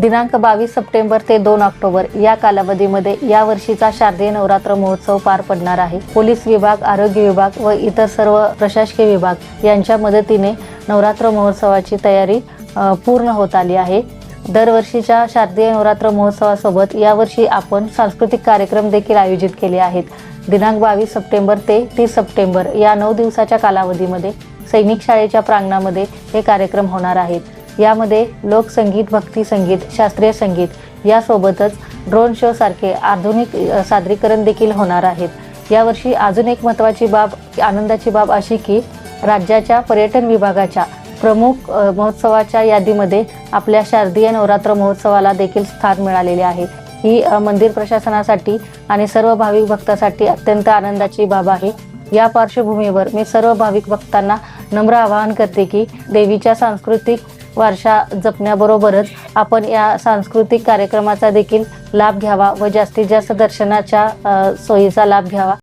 दिनांक बावीस सप्टेंबर ते दोन ऑक्टोबर या कालावधीमध्ये या वर्षीचा शारदीय नवरात्र महोत्सव पार पडणार आहे. पोलीस विभाग आरोग्य विभाग व इतर सर्व प्रशासकीय विभाग यांच्या मदतीने नवरात्र महोत्सवाची तयारी पूर्ण होत आली आहे. दरवर्षीच्या शारदीय नवरात्र महोत्सवासोबत यावर्षी आपण सांस्कृतिक कार्यक्रम देखील आयोजित केले आहेत. दिनांक बावीस सप्टेंबर ते तीस सप्टेंबर या नऊ दिवसाच्या कालावधीमध्ये सैनिक शाळेच्या प्रांगणामध्ये हे कार्यक्रम होणार आहेत. यामध्ये लोकसंगीत भक्ती संगीत शास्त्रीय संगीत यासोबतच ड्रोन शो सारखे आधुनिक सादरीकरण देखील होणार आहेत. यावर्षी अजून एक महत्त्वाची बाब आनंदाची बाब अशी की राज्याच्या पर्यटन विभागाच्या प्रमुख महोत्सवाच्या यादीमध्ये आपल्या शारदीय नवरात्र महोत्सवाला देखील स्थान मिळालेले आहे. ही मंदिर प्रशासनासाठी आणि सर्व भाविक भक्तासाठी अत्यंत आनंदाची बाब आहे. या पार्श्वभूमीवर मी सर्व भाविक भक्तांना नम्र आवाहन करते की देवीच्या सांस्कृतिक वारसा जपण्याबरोबरच आपण या सांस्कृतिक कार्यक्रमाचा देखील लाभ घ्यावा व जास्तीत जास्त दर्शनाच्या सोयीचा लाभ घ्यावा.